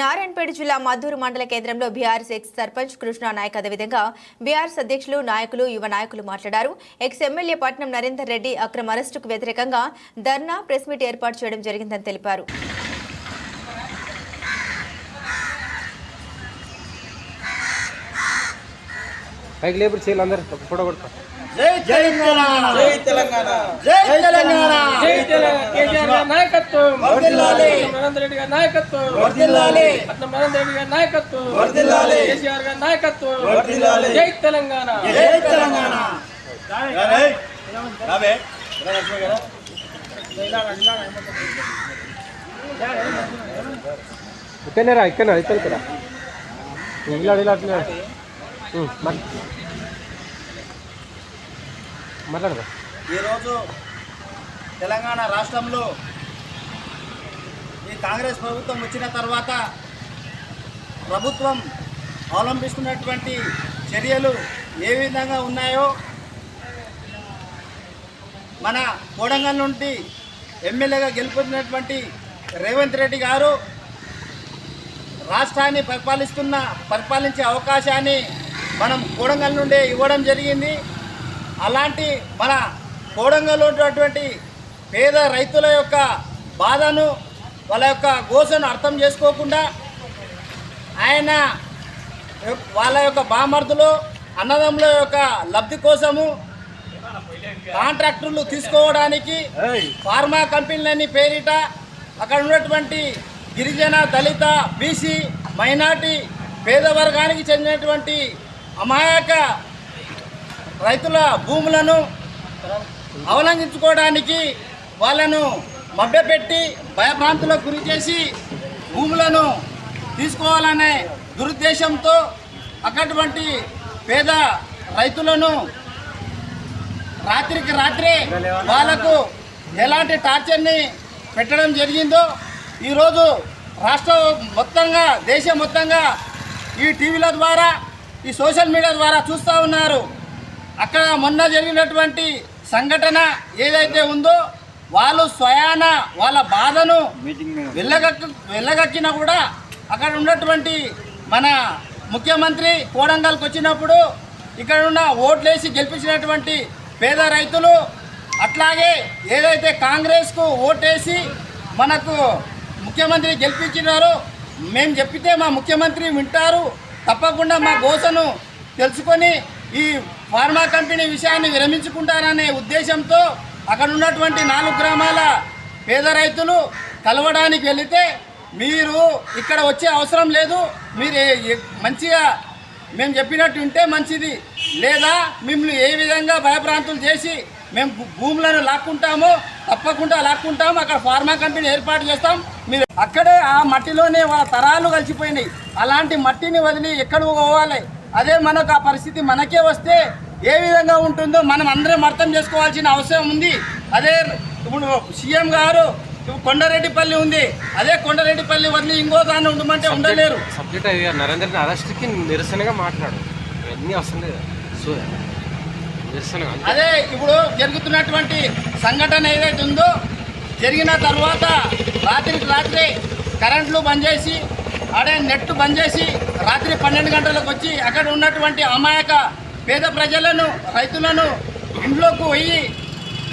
నారాయణపేట జిల్లా మద్దూరు మండల కేంద్రంలో బీఆర్ఎస్ ఎక్స్ సర్పంచ్ కృష్ణా నాయక్ అదేవిధంగా బీఆర్ఎస్ అధ్యక్షులు నాయకులు యువ నాయకులు మాట్లాడారు. ఎక్స్ ఎమ్మెల్యే పట్నం నరేందర్ రెడ్డి అక్రమ అరెస్టుకు వ్యతిరేకంగా ధర్నా ప్రెస్ మీట్ ఏర్పాటు చేయడం జరిగిందని తెలిపారు. పైకి లేబర్ చేయాలి ఫోటో కొడతా. జై తెలంగాణ. జై తెలంగాణ. జై తెలంగాణ. జై తెలంగాణ. కేసీఆర్ గారి నాయకత్వం. వర్ధిల్లాలి. నరేంద్ర రెడ్డి గారి నాయకత్వం. వర్ధిల్లాలి. పట్నం నరేంద్ర రెడ్డి గారి నాయకత్వం. వర్ధిల్లాలి. కేసీఆర్ గారి నాయకత్వం. వర్ధిల్లాలి. జై తెలంగాణ. జై తెలంగాణ. రావే. రావే ఇక్కడనే రా ఇక్కడ ఇక్కడ ఇక్కడ ఇలా మాట్లాడదా? ఈరోజు తెలంగాణ రాష్ట్రంలో ఈ కాంగ్రెస్ ప్రభుత్వం వచ్చిన తర్వాత ప్రభుత్వం అవలంబిస్తున్నటువంటి చర్యలు ఏ విధంగా ఉన్నాయో మన కోడంగల్ నుండి ఎమ్మెల్యేగా గెలుపొందినటువంటి రేవంత్ రెడ్డి గారు రాష్ట్రాన్ని పరిపాలిస్తున్న పరిపాలించే అవకాశాన్ని మనం కోడంగల్ నుండే ఇవ్వడం జరిగింది. అలాంటి మన కోడంగల్లో ఉన్నటువంటి పేద రైతుల యొక్క బాధను వాళ్ళ యొక్క గోసను అర్థం చేసుకోకుండా ఆయన వాళ్ళ యొక్క బామర్దులు అన్నదమ్ముల యొక్క లబ్ధి కోసము కాంట్రాక్టర్లు తీసుకోవడానికి ఫార్మా కంపెనీలని పేరిట అక్కడ ఉన్నటువంటి గిరిజన దళిత బీసీ మైనార్టీ పేద వర్గానికి చెందినటువంటి అమాయక రైతుల భూములను అవలంబించుకోవడానికి వాళ్ళను మభ్యపెట్టి భయభ్రాంతులకు గురి చేసి భూములను తీసుకోవాలనే దురుద్దేశంతో అక్కటువంటి పేద రైతులను రాత్రికి రాత్రే వాళ్ళకు ఎలాంటి టార్చర్ని పెట్టడం జరిగిందో ఈరోజు రాష్ట్ర మొత్తంగా దేశం మొత్తంగా ఈ టీవీల ద్వారా ఈ సోషల్ మీడియా ద్వారా చూస్తూ ఉన్నారు. అక్కడ మొన్న జరిగినటువంటి సంఘటన ఏదైతే ఉందో వాళ్ళు స్వయాన వాళ్ళ బాధను వెళ్ళగక్కు వెళ్ళగక్కినా కూడా అక్కడ ఉన్నటువంటి మన ముఖ్యమంత్రి కోడంగల్కి వచ్చినప్పుడు ఇక్కడ ఉన్న ఓట్లేసి గెలిపించినటువంటి పేద రైతులు అట్లాగే ఏదైతే కాంగ్రెస్కు ఓటేసి మనకు ముఖ్యమంత్రి గెలిపించినారో మేము చెప్పితే మా ముఖ్యమంత్రి వింటారు తప్పకుండా మా గోసను తెలుసుకొని ఈ ఫార్మా కంపెనీ విషయాన్ని విరమించుకుంటారనే ఉద్దేశంతో అక్కడ ఉన్నటువంటి నాలుగు గ్రామాల పేద రైతులు కలవడానికి వెళితే మీరు ఇక్కడ వచ్చే అవసరం లేదు. మీరు మంచిగా మేము చెప్పినట్టు ఉంటే మంచిది. లేదా మిమ్మల్ని ఏ విధంగా భయభ్రాంతులు చేసి మేము భూములను లాక్కుంటామో తప్పకుండా లాక్కుంటాము అక్కడ ఫార్మా కంపెనీ ఏర్పాటు చేస్తాం. మీరు అక్కడే ఆ మట్టిలోనే వాళ్ళ తరాలు కలిసిపోయినాయి. అలాంటి మట్టిని వదిలి ఎక్కడ పోవాలి? అదే మనకు ఆ పరిస్థితి మనకే వస్తే ఏ విధంగా ఉంటుందో మనం అందరం అర్థం చేసుకోవాల్సిన అవసరం ఉంది. అదే ఇప్పుడు సీఎం గారు కొండారెడ్డిపల్లి ఉంది. అదే కొండారెడ్డిపల్లి వదిలి ఇంకో దాన్ని ఉండమంటే ఉండలేరు. సబ్జెక్ట్ నరేంద్ర అరెస్ట్కి నిరసనగా మాట్లాడు ఇవన్నీ అవసరం లేదు. సో. అదే ఇప్పుడు జరుగుతున్నటువంటి సంఘటన ఏదైతే ఉందో జరిగిన తర్వాత రాత్రికి రాత్రి కరెంట్లు బంద్ చేసి ఆడే నెట్ బంద్ చేసి రాత్రి పన్నెండు గంటలకు వచ్చి అక్కడ ఉన్నటువంటి అమాయక పేద ప్రజలను రైతులను ఇంట్లోకి పోయి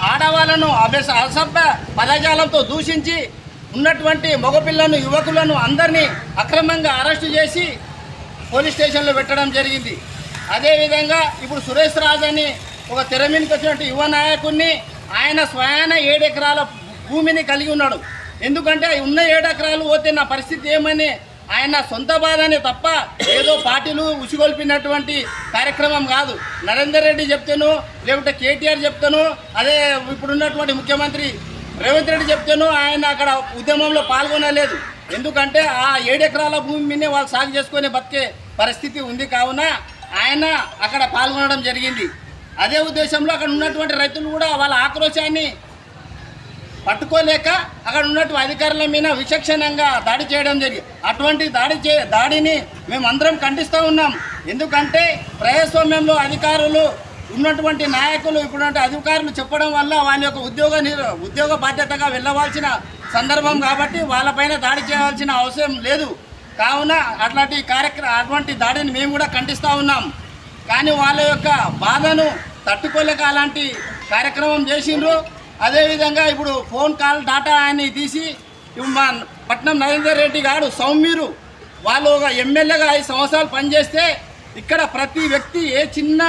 ఆడవాళ్ళను అభ్యస అసభ్య పదజాలంతో దూషించి ఉన్నటువంటి మగపిల్లను యువకులను అందరినీ అక్రమంగా అరెస్టు చేసి పోలీస్ స్టేషన్లో పెట్టడం జరిగింది. అదేవిధంగా ఇప్పుడు సురేష్ రాజ్ అని ఒక తెర మీదకి యువ నాయకుడిని ఆయన స్వయాన ఏడెకరాల భూమిని కలిగి ఉన్నాడు. ఎందుకంటే ఉన్న ఏడెకరాలు పోతే నా పరిస్థితి ఏమని ఆయన సొంత బాధనే తప్ప ఏదో పార్టీలు ఉసిగొల్పినటువంటి కార్యక్రమం కాదు. నరేందర్ రెడ్డి చెప్తాను లేకుంటే కేటీఆర్ చెప్తాను అదే ఇప్పుడున్నటువంటి ముఖ్యమంత్రి రేవంత్ రెడ్డి చెప్తాను ఆయన అక్కడ ఉద్యమంలో పాల్గొనలేదు. ఎందుకంటే ఆ ఏడెకరాల భూమి మీదే వాళ్ళు సాగు చేసుకునే బతికే పరిస్థితి ఉంది కావున ఆయన అక్కడ పాల్గొనడం జరిగింది. అదే ఉద్దేశంలో అక్కడ ఉన్నటువంటి రైతులు కూడా వాళ్ళ ఆక్రోశాన్ని పట్టుకోలేక అక్కడ ఉన్నటువంటి అధికారుల మీద విచక్షణంగా దాడి చేయడం జరిగింది అటువంటి దాడి చే దాడిని మేము అందరం ఖండిస్తూ ఉన్నాం. ఎందుకంటే ప్రజాస్వామ్యంలో అధికారులు ఉన్నటువంటి నాయకులు ఇప్పుడున్నటువంటి అధికారులు చెప్పడం వల్ల వాళ్ళ యొక్క ఉద్యోగ ఉద్యోగ బాధ్యతగా వెళ్ళవలసిన సందర్భం కాబట్టి వాళ్ళపైన దాడి చేయాల్సిన అవసరం లేదు. కావున అట్లాంటి కార్యక్రమం అటువంటి దాడిని మేము కూడా ఖండిస్తూ ఉన్నాం. కానీ వాళ్ళ యొక్క బాధను తట్టుకోలేక అలాంటి కార్యక్రమం చేసిండ్రు. అదేవిధంగా ఇప్పుడు ఫోన్ కాల్ డాటా అని తీసి మా పట్నం నరేందర్ రెడ్డి గారు సౌమ్యులు వాళ్ళు ఒక ఎమ్మెల్యేగా ఐదు సంవత్సరాలు పనిచేస్తే ఇక్కడ ప్రతి వ్యక్తి ఏ చిన్న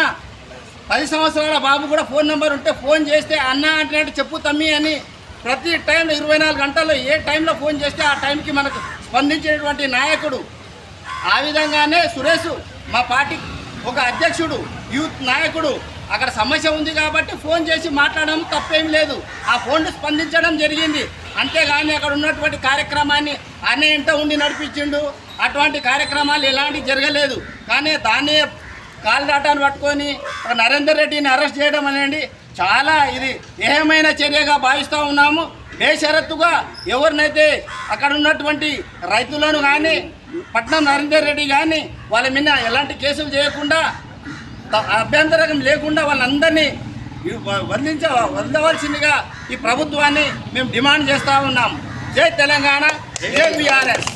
పది సంవత్సరాల బాబు కూడా ఫోన్ నెంబర్ ఉంటే ఫోన్ చేస్తే అన్న అంటే చెప్పు తమ్మి అని ప్రతి టైంలో ఇరవై నాలుగు గంటల్లో ఏ టైంలో ఫోన్ చేస్తే ఆ టైంకి మనకు స్పందించేటువంటి నాయకుడు. ఆ విధంగానే సురేష్ మా పార్టీ ఒక అధ్యక్షుడు యూత్ నాయకుడు అక్కడ సమస్య ఉంది కాబట్టి ఫోన్ చేసి మాట్లాడడం తప్పేం లేదు. ఆ ఫోన్ స్పందించడం జరిగింది. అంతేగాని అక్కడ ఉన్నటువంటి కార్యక్రమాన్ని అనే ఇంట ఉండి నడిపించిండు. అటువంటి కార్యక్రమాలు ఎలాంటివి జరగలేదు. కానీ దాన్ని కాల్ పట్టుకొని నరేందర్ రెడ్డిని అరెస్ట్ చేయడం అనేది చాలా ఇది ఏమైన చర్యగా భావిస్తూ ఉన్నాము. బేషరత్తుగా ఎవరినైతే అక్కడ ఉన్నటువంటి రైతులను కానీ పట్నం నరేందర్ రెడ్డి కానీ వాళ్ళ మీద ఎలాంటి కేసులు చేయకుండా త- అభ్యంతరం లేకుండా వాళ్ళందరినీ వ- వదిలించ వదలవలసిందిగా ఈ ప్రభుత్వాన్ని మేము డిమాండ్ చేస్తూ ఉన్నాం. జై తెలంగాణ జై బీఆర్ఎస్.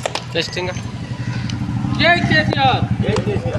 జై కేసీఆర్.